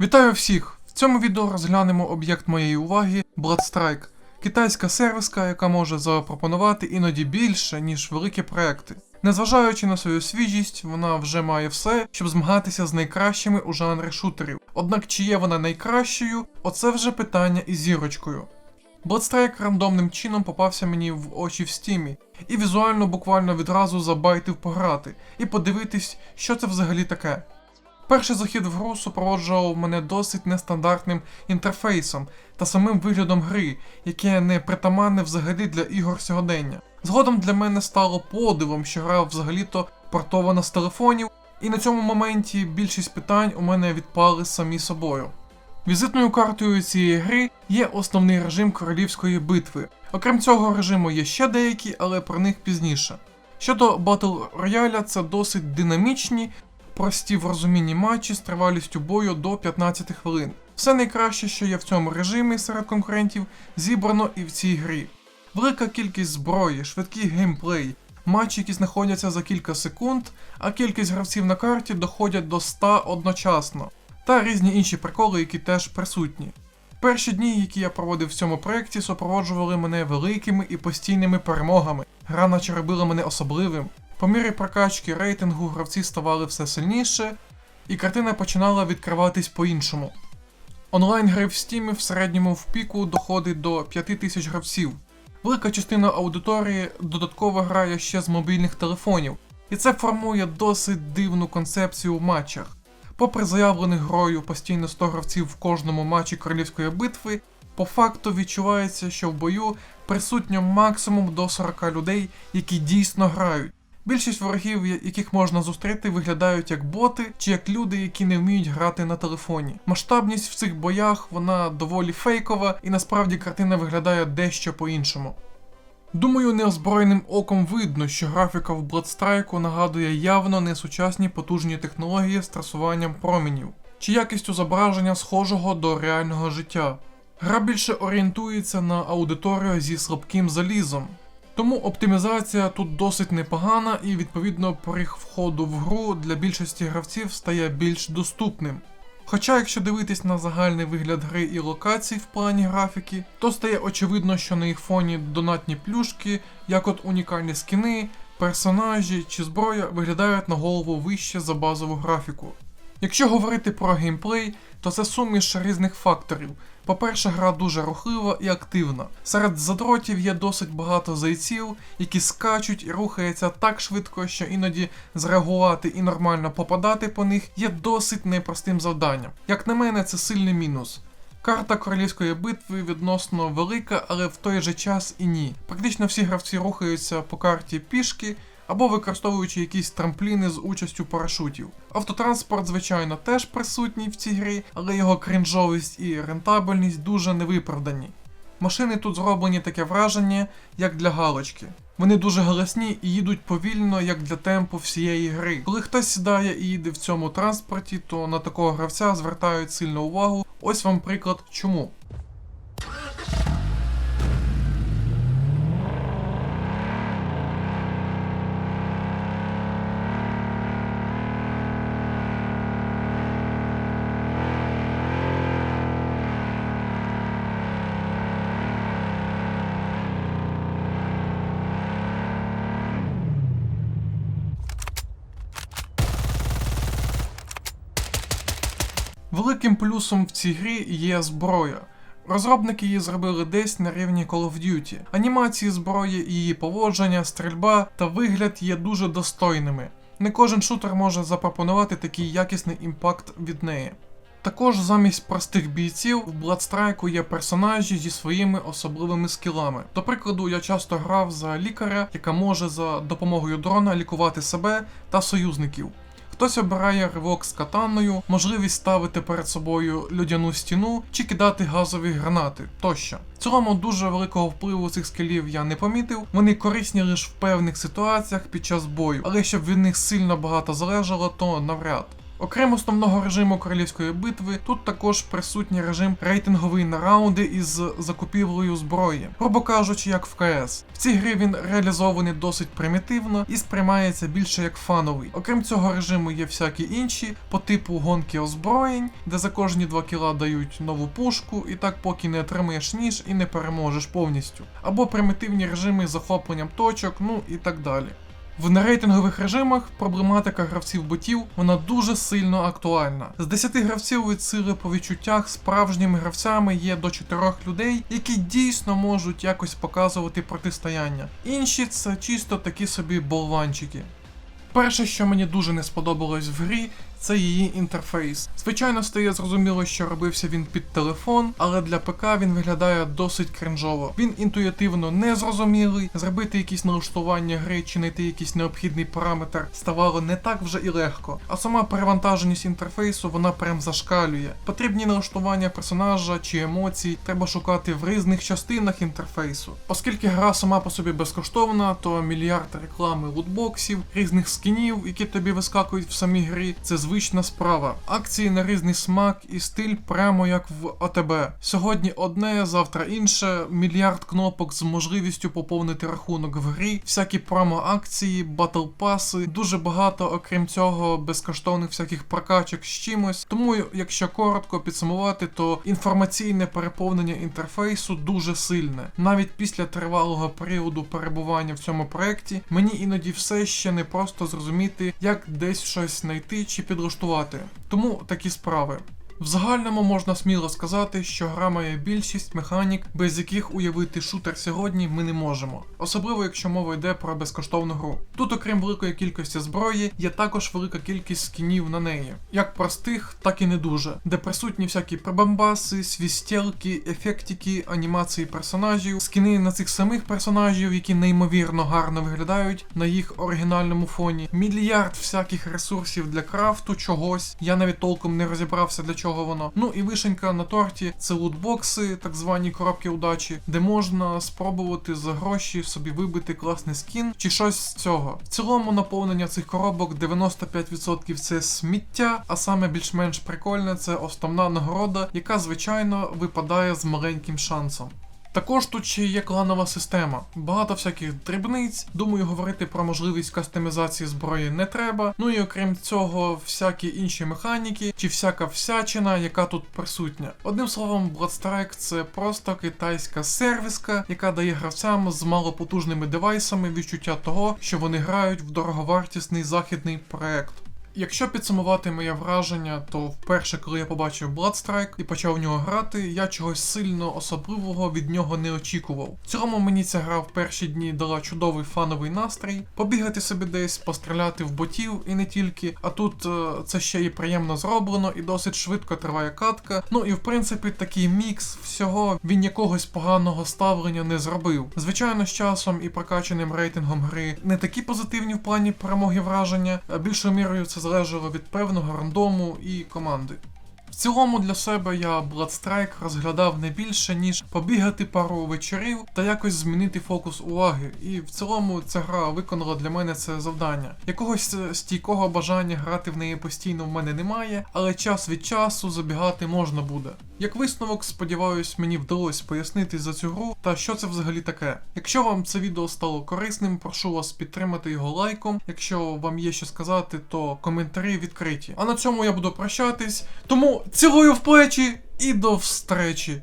Вітаю всіх! В цьому відео розглянемо об'єкт моєї уваги Bloodstrike. Китайська сервіска, яка може запропонувати іноді більше, ніж великі проекти. Незважаючи на свою свіжість, вона вже має все, щоб змагатися з найкращими у жанрі шутерів. Однак чи є вона найкращою, оце вже питання із зірочкою. Bloodstrike рандомним чином попався мені в очі в стімі, і візуально буквально відразу забайтив пограти і подивитись, що це взагалі таке. Перший захід в гру супроводжував мене досить нестандартним інтерфейсом та самим виглядом гри, яке не притаманне взагалі для ігор сьогодення. Згодом для мене стало подивом, що гра взагалі-то портована з телефонів, і на цьому моменті більшість питань у мене відпали самі собою. Візитною картою цієї гри є основний режим королівської битви. Окрім цього режиму є ще деякі, але про них пізніше. Щодо Battle Royale, це досить динамічні, прості в розумінні матчі з тривалістю бою до 15 хвилин. Все найкраще, що є в цьому режимі серед конкурентів, зібрано і в цій грі. Велика кількість зброї, швидкий геймплей, матчі, які знаходяться за кілька секунд, а кількість гравців на карті доходять до 100 одночасно, та різні інші приколи, які теж присутні. Перші дні, які я проводив в цьому проєкті, супроводжували мене великими і постійними перемогами. Гра наче робила мене особливим. По мірі прокачки рейтингу гравці ставали все сильніше, і картина починала відкриватись по-іншому. Онлайн гри в Steam в середньому в піку доходить до 5000 гравців. Велика частина аудиторії додатково грає ще з мобільних телефонів, і це формує досить дивну концепцію в матчах. Попри заявлених грою постійно 100 гравців в кожному матчі королівської битви, по факту відчувається, що в бою присутньо максимум до 40 людей, які дійсно грають. Більшість ворогів, яких можна зустріти, виглядають як боти чи як люди, які не вміють грати на телефоні. Масштабність в цих боях вона доволі фейкова, і насправді картина виглядає дещо по-іншому. Думаю, неозброєним оком видно, що графіка в Bloodstrike нагадує явно несучасні потужні технології з трасуванням променів, чи якістю зображення схожого до реального життя. Гра більше орієнтується на аудиторію зі слабким залізом, тому оптимізація тут досить непогана і відповідно поріг входу в гру для більшості гравців стає більш доступним. Хоча, якщо дивитись на загальний вигляд гри і локацій в плані графіки, то стає очевидно, що на їх фоні донатні плюшки, як от унікальні скіни, персонажі чи зброя виглядають на голову вище за базову графіку. Якщо говорити про геймплей, то це суміш різних факторів. По-перше, гра дуже рухлива і активна. Серед задротів є досить багато зайців, які скачуть і рухаються так швидко, що іноді зреагувати і нормально попадати по них є досить непростим завданням. Як на мене, це сильний мінус. Карта королівської битви відносно велика, але в той же час і ні. Практично всі гравці рухаються по карті пішки або використовуючи якісь трампліни з участю парашутів. Автотранспорт, звичайно, теж присутній в цій грі, але його крінжовість і рентабельність дуже невиправдані. Машини тут зроблені таке враження, як для галочки. Вони дуже голосні і їдуть повільно, як для темпу всієї гри. Коли хтось сідає і їде в цьому транспорті, то на такого гравця звертають сильну увагу. Ось вам приклад чому. Великим плюсом в цій грі є зброя. Розробники її зробили десь на рівні Call of Duty. Анімації зброї, її поводження, стрільба та вигляд є дуже достойними. Не кожен шутер може запропонувати такий якісний імпакт від неї. Також замість простих бійців в Bloodstrike є персонажі зі своїми особливими скілами. До прикладу, я часто грав за лікаря, яка може за допомогою дрона лікувати себе та союзників. Хтось обирає ривок з катаною, можливість ставити перед собою людяну стіну чи кидати газові гранати тощо. В цілому дуже великого впливу цих скілів я не помітив. Вони корисні лише в певних ситуаціях під час бою, але щоб від них сильно багато залежало, то навряд. Окрім основного режиму королівської битви, тут також присутній режим рейтинговий на раунди із закупівлею зброї, грубо кажучи, як в КС. В цій грі він реалізований досить примітивно і сприймається більше як фановий. Окрім цього режиму є всякі інші, по типу гонки озброєнь, де за кожні 2 кіла дають нову пушку, і так поки не отримаєш ніж і не переможеш повністю. Або примітивні режими з захопленням точок, ну і так далі. В нерейтингових режимах проблематика гравців ботів вона дуже сильно актуальна. З 10 гравців від сили по відчуттях справжніми гравцями є до 4 людей, які дійсно можуть якось показувати протистояння. Інші це чисто такі собі болванчики. Перше, що мені дуже не сподобалось в грі, це її інтерфейс. Звичайно, стає зрозуміло, що робився він під телефон, але для ПК він виглядає досить кринжово. Він інтуїтивно незрозумілий. Зробити якісь налаштування гри чи знайти якийсь необхідний параметр ставало не так вже і легко. А сама перевантаженість інтерфейсу вона прям зашкалює. Потрібні налаштування персонажа чи емоцій треба шукати в різних частинах інтерфейсу. Оскільки гра сама по собі безкоштовна, то мільярд реклами лутбоксів, різних скінів, які тобі вискакують в самій грі, це звична справа. Акції на різний смак і стиль, прямо як в АТБ. Сьогодні одне, завтра інше, мільярд кнопок з можливістю поповнити рахунок в грі, всякі промо-акції, батл паси, дуже багато, окрім цього, безкоштовних всяких прокачок з чимось. Тому, якщо коротко підсумувати, то інформаційне переповнення інтерфейсу дуже сильне. Навіть після тривалого періоду перебування в цьому проєкті, мені іноді все ще не просто зрозуміти, як десь щось знайти чи підлаштувати. Тому такі справи. В загальному можна сміло сказати, що гра має більшість механік, без яких уявити шутер сьогодні ми не можемо, особливо якщо мова йде про безкоштовну гру. Тут, окрім великої кількості зброї, є також велика кількість скінів на неї, як простих, так і не дуже, де присутні всякі прибамбаси, свістєлки, ефектики, анімації персонажів, скіни на цих самих персонажів, які неймовірно гарно виглядають на їх оригінальному фоні, мільярд всяких ресурсів для крафту, чогось. Я навіть толком не розібрався для чого воно. Ну і вишенька на торті це лутбокси, так звані коробки удачі, де можна спробувати за гроші собі вибити класний скін чи щось з цього. В цілому наповнення цих коробок 95% це сміття, а саме більш-менш прикольне це основна нагорода, яка звичайно випадає з маленьким шансом. Також тут ще є кланова система, багато всяких дрібниць. Думаю, говорити про можливість кастомізації зброї не треба. Ну і окрім цього, всякі інші механіки чи всяка всячина, яка тут присутня. Одним словом, Bloodstrike це просто китайська сервіска, яка дає гравцям з малопотужними девайсами відчуття того, що вони грають в дороговартісний західний проект. Якщо підсумувати моє враження, то вперше, коли я побачив Bloodstrike і почав в нього грати, я чогось сильно особливого від нього не очікував. В цілому мені ця гра в перші дні дала чудовий фановий настрій, побігати собі десь, постріляти в ботів і не тільки. А тут е, це ще і приємно зроблено, і досить швидко триває катка. Ну і в принципі такий мікс всього він якогось поганого ставлення не зробив. Звичайно, з часом і прокачаним рейтингом гри не такі позитивні в плані перемоги враження, а більшою мірою це залежало від певного рандому і команди. В цілому для себе я Bloodstrike розглядав не більше, ніж побігати пару вечорів та якось змінити фокус уваги. І в цілому ця гра виконала для мене це завдання. Якогось стійкого бажання грати в неї постійно в мене немає, але час від часу забігати можна буде. Як висновок, сподіваюсь, мені вдалося пояснити за цю гру та що це взагалі таке. Якщо вам це відео стало корисним, прошу вас підтримати його лайком. Якщо вам є що сказати, то коментарі відкриті. А на цьому я буду прощатись. Тому цілую в плечі і до встречі!